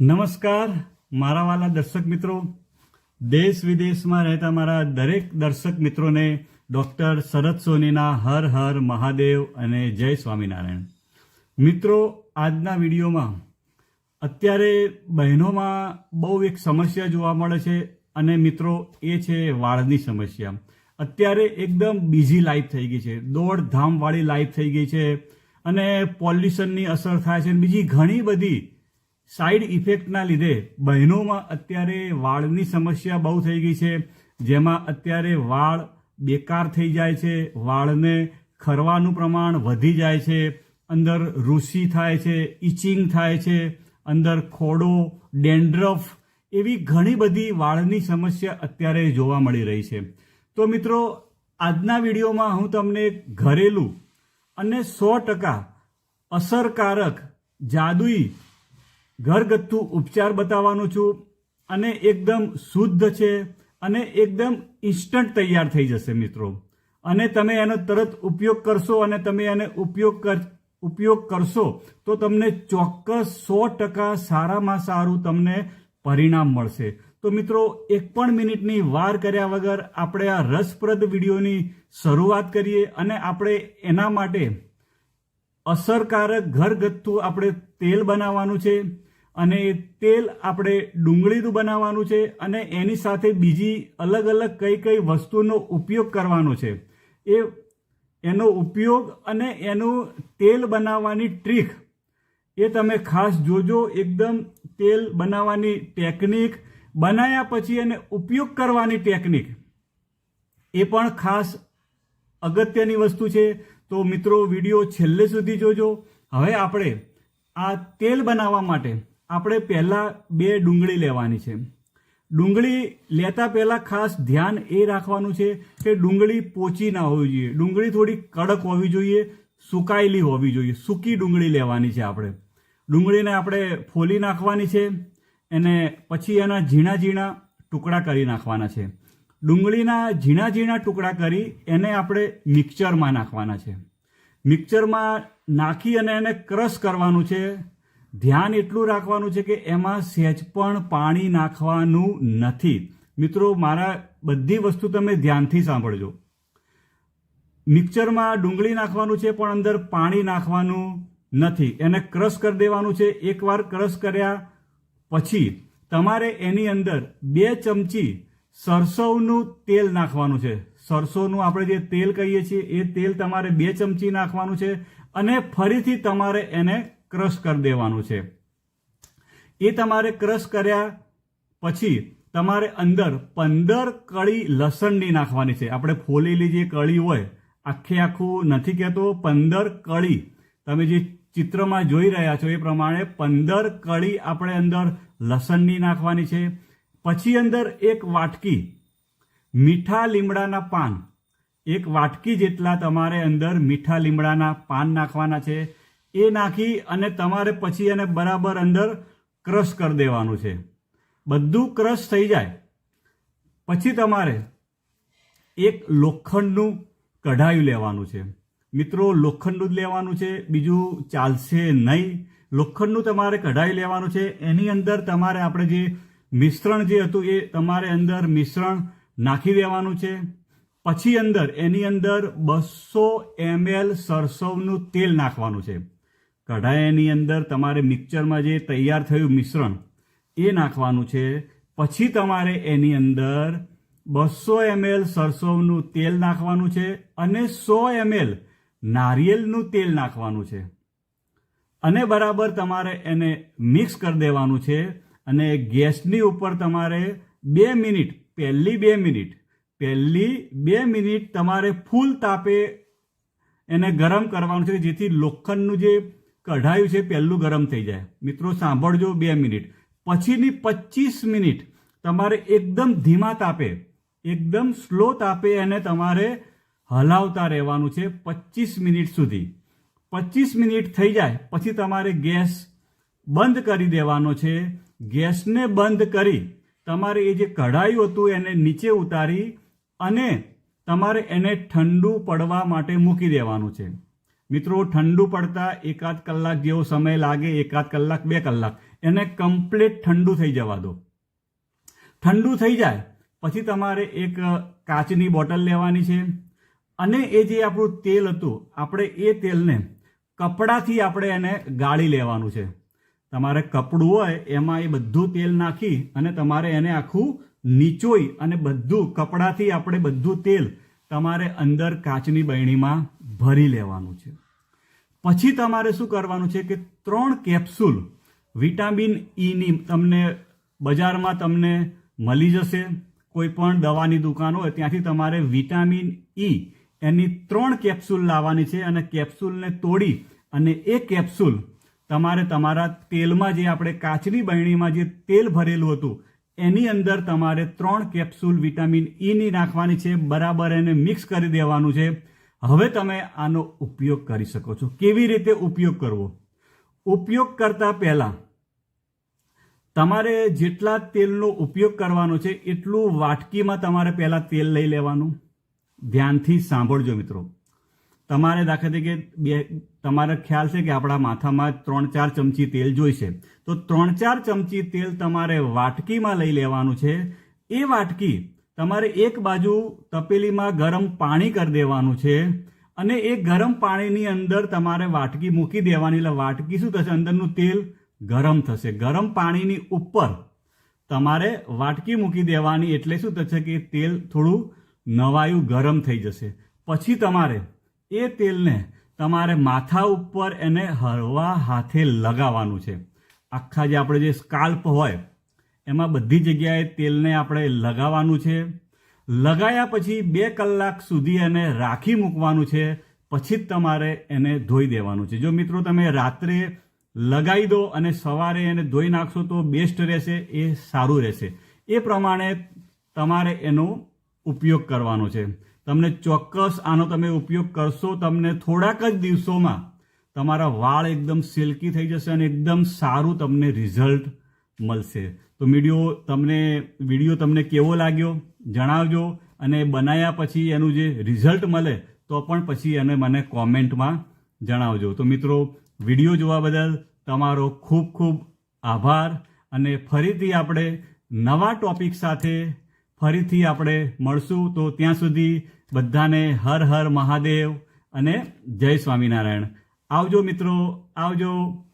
નમસ્કાર, મારા વાલા દર્શક મિત્રો. દેશ વિદેશમાં રહેતા મારા દરેક દર્શક મિત્રોને ડૉક્ટર શરદ સોનીના હર હર મહાદેવ અને જય સ્વામિનારાયણ. મિત્રો, આજના વિડીયોમાં અત્યારે બહેનોમાં બહુ એક સમસ્યા જોવા મળે છે અને મિત્રો, એ છે વાળની સમસ્યા. અત્યારે એકદમ બીજી લાઈફ થઈ ગઈ છે. દોડધામવાળી લાઈફ થઈ ગઈ છે અને પોલ્યુશનની અસર થાય છે બીજી ઘણી બધી સાઈડ ઇફેક્ટના લીધે બહેનોમાં અત્યારે વાળની સમસ્યા બહુ થઈ ગઈ છે. જેમાં અત્યારે વાળ બેકાર થઈ જાય છે. વાળને ખરવાનું પ્રમાણ વધી જાય છે. અંદર રૂસી થાય છે ઇચિંગ થાય છે. અંદર ખોડો, ડેન્ડ્રફ એવી ઘણી બધી વાળની સમસ્યા અત્યારે જોવા મળી રહી છે. તો મિત્રો, આજના વિડીયોમાં હું તમને ઘરેલું અને સો ટકા અસરકારક જાદુઈ ઘરગથ્થુ ઉપચાર બતાવવાનું છું અને એકદમ શુદ્ધ છે અને એકદમ ઇન્સ્ટન્ટ તૈયાર થઈ જશે મિત્રો. અને તમે એનો તરત ઉપયોગ કરશો અને તમે એને ઉપયોગ કર, ઉપયોગ કરશો તો તમને ચોક્કસ સો ટકા સારામાં સારું તમને પરિણામ મળશે. તો મિત્રો, એક પણ મિનિટની વાર કર્યા વગર આપણે આ રસપ્રદ વિડીયોની શરૂઆત કરીએ અને આપણે એના માટે અસરકારક ઘરગથ્થુ આપણે તેલ બનાવવાનું છે. અને તેલ આપણે ડુંગળીનું બનાવવાનું છે અને એની સાથે બીજી અલગ અલગ કઈ કઈ વસ્તુનો ઉપયોગ કરવાનો છે. એ એનો ઉપયોગ અને એનું તેલ બનાવવાની ટ્રીક એ તમે ખાસ જોજો. એકદમ તેલ બનાવવાની ટેકનિક બનાવ્યા પછી એને ઉપયોગ કરવાની ટેકનિક એ પણ ખાસ અગત્યની વસ્તુ છે. તો મિત્રો, વીડિયો છેલ્લે સુધી જોજો. હવે આપણે આ તેલ બનાવવા માટે આપણે પહેલાં બે ડુંગળી લેવાની છે. ડુંગળી લેતા પહેલાં ખાસ ધ્યાન એ રાખવાનું છે કે ડુંગળી પોચી ના હોવી જોઈએ. ડુંગળી થોડી કડક હોવી જોઈએ, સુકાયેલી હોવી જોઈએ. સૂકી ડુંગળી લેવાની છે આપણે. ડુંગળીને આપણે ફોલી નાખવાની છે એને પછી એના ઝીણા ઝીણા ટુકડા કરી નાખવાના છે. ડુંગળીના ઝીણા ઝીણા ટુકડા કરી એને આપણે મિક્સરમાં નાખવાના છે. મિક્સરમાં નાખી અને એને ક્રશ કરવાનું છે. ધ્યાન એટલું રાખવાનું છે કે એમાં સહેજ પણ પાણી નાખવાનું નથી. મિત્રો, મારા બધી વસ્તુ તમે ધ્યાનથી સાંભળજો. મિક્સરમાં ડુંગળી નાખવાનું છે, પણ અંદર પાણી નાખવાનું નથી. એને ક્રશ કરી દેવાનું છે. એકવાર ક્રશ કર્યા પછી તમારે એની અંદર બે ચમચી સરસવનું તેલ નાખવાનું છે. સરસોનું આપણે જે તેલ કહીએ છીએ, એ તેલ તમારે બે ચમચી નાખવાનું છે અને ફરીથી તમારે એને ક્રશ કરી દેવાનું છે. એ તમારે ક્રશ કર્યા પછી તમારે અંદર પંદર કળી લસણની નાખવાની છે. આપણે ફોલેલી જે કળી હોય, આખે આખું નથી કહેતો, પંદર કળી. તમે જે ચિત્રમાં જોઈ રહ્યા છો એ પ્રમાણે પંદર કળી આપણે અંદર લસણની નાખવાની છે. પછી અંદર એક વાટકી મીઠા લીમડાના પાન. એક વાટકી જેટલા તમારે અંદર મીઠા લીમડાના પાન નાખવાના છે. એ નાખી અને તમારે પછી એને બરાબર અંદર ક્રશ કરી દેવાનું છે. બધું ક્રશ થઈ જાય. પછી તમારે એક લોખંડનું કઢાયું લેવાનું છે. મિત્રો, લોખંડનું જ લેવાનું છે, બીજું ચાલશે નહીં. લોખંડનું તમારે કઢાઈ લેવાનું છે. એની અંદર તમારે આપણે જે મિશ્રણ જે હતું એ તમારે અંદર મિશ્રણ નાખી દેવાનું છે. પછી અંદર એની અંદર બસો એમએલ સરસવનું તેલ નાખવાનું છે. કઢાઈની અંદર તમારે મિક્સરમાં જે તૈયાર થયું મિશ્રણ, એ નાખવાનું છે. પછી તમારે એની અંદર બસો એમએલ સરસવનું તેલ નાખવાનું છે અને સો એમએલ નારિયેલનું તેલ નાખવાનું છે. અને બરાબર તમારે એને મિક્સ કરી દેવાનું છે અને ગેસની ઉપર તમારે બે મિનિટ, પહેલી બે મિનિટ, પહેલી બે મિનિટ તમારે ફૂલ તાપે એને ગરમ કરવાનું છે, જેથી લોખંડનું જે કઢાયું છે, પહેલું ગરમ થઈ જાય. મિત્રો, સાંભળજો બે મિનિટ. પછીની પચીસ મિનિટ તમારે એકદમ ધીમા તાપે, એકદમ સ્લો તાપે એને તમારે હલાવતા રહેવાનું છે પચીસ મિનિટ સુધી. પચીસ મિનિટ થઈ જાય, પછી તમારે ગેસ બંધ કરી દેવાનો છે. ગેસને બંધ કરી તમારે એ જે કઢાયું હતું એને નીચે ઉતારી અને તમારે એને ઠંડુ પડવા માટે મૂકી દેવાનું છે. મિત્રો, ઠંડુ પડતા એકાદ કલાક જેવો સમય લાગે, એકાદ કલાક, બે કલાક. એને કમ્પ્લીટ ઠંડુ થઈ જવા દો. ઠંડુ થઈ જાય, પછી તમારે એક કાચની બોટલ લેવાની છે. અને એ જે આપણું તેલ હતું, આપણે એ તેલને કપડાથી આપણે એને ગાળી લેવાનું છે. તમારે કપડું હોય, એમાં એ બધું તેલ નાખી અને તમારે એને આખું નીચોઈ અને બધું કપડાથી આપણે બધું તેલ તમારે અંદર કાચની બરણીમાં ભરી લેવાનું છે. પછી તમારે શું કરવાનું છે કે ત્રણ કેપ્સ્યુલ વિટામિન ઈની તમને બજારમાં તમને મળી જશે. કોઈ પણ દવાની દુકાન હોય ત્યાંથી તમારે વિટામિન ઈ એની ત્રણ કેપ્સ્યુલ લાવવાની છે અને કેપ્સ્યુલને તોડી અને એ કેપ્સ્યુલ તમારે તમારા તેલમાં જે આપણે કાચની બહેણીમાં જે તેલ ભરેલું હતું, એની અંદર તમારે ત્રણ કેપ્સ્યુલ વિટામિન ઈની નાખવાની છે. બરાબર એને મિક્સ કરી દેવાનું છે. હવે તમે આનો ઉપયોગ કરી શકો છો. કેવી રીતે ઉપયોગ કરવો? ઉપયોગ કરતા પહેલા તમારે જેટલા તેલનો ઉપયોગ કરવાનો છે, એટલું વાટકીમાં તમારે પહેલાં તેલ લઈ લેવાનું. ધ્યાનથી સાંભળજો મિત્રો. તમારે દાખલા તરીકે બે, તમારે ખ્યાલ છે કે આપણા માથામાં ત્રણ, ચાર ચમચી તેલ જોઈશે. તો ત્રણ, ચાર ચમચી તેલ તમારે વાટકીમાં લઈ લેવાનું છે. એ વાટકી તમારે એક બાજુ તપેલીમાં ગરમ પાણી કરી દેવાનું છે અને એ ગરમ પાણીની અંદર તમારે વાટકી મૂકી દેવાની. એટલે વાટકી શું થશે? અંદરનું તેલ ગરમ થશે. ગરમ પાણીની ઉપર તમારે વાટકી મૂકી દેવાની એટલે શું થશે કે તેલ થોડું નવાયું ગરમ થઈ જશે. પછી તમારે એ તેલને તમારે માથા ઉપર એને હળવા હાથે લગાવવાનું છે. આખા જે આપણે જે સ્કાલ્પ હોય એમાં બધી જગ્યાએ તેલને આપણે લગાવવાનું છે. લગાયા પછી બે કલાક સુધી એને રાખી મૂકવાનું છે. પછી જ તમારે એને ધોઈ દેવાનું છે. જો મિત્રો તમે રાત્રે લગાવી દો અને સવારે એને ધોઈ નાખશો તો બેસ્ટ રહેશે, એ સારું રહેશે. એ પ્રમાણે તમારે એનો ઉપયોગ કરવાનો છે. તમને ચોક્કસ આનો તમે ઉપયોગ કરશો તમને થોડાક જ દિવસોમાં તમારા વાળ એકદમ સિલ્કી થઈ જશે અને એકદમ સારું તમને રિઝલ્ટ મળશે. તો વીડિયો તમને વીડિયો તમને કેવો લાગ્યો જણાવજો અને બનાવ્યા પછી એનું જે રિઝલ્ટ મળે તો પણ પછી એને મને કોમેન્ટમાં જણાવજો. તો મિત્રો, વીડિયો જોવા બદલ તમારો ખૂબ ખૂબ આભાર અને ફરીથી આપણે નવા ટોપિક સાથે ફરીથી આપણે મળશું. તો ત્યાં સુધી બધાને હર હર મહાદેવ અને જય સ્વામિનારાયણ. આવજો મિત્રો, આવજો.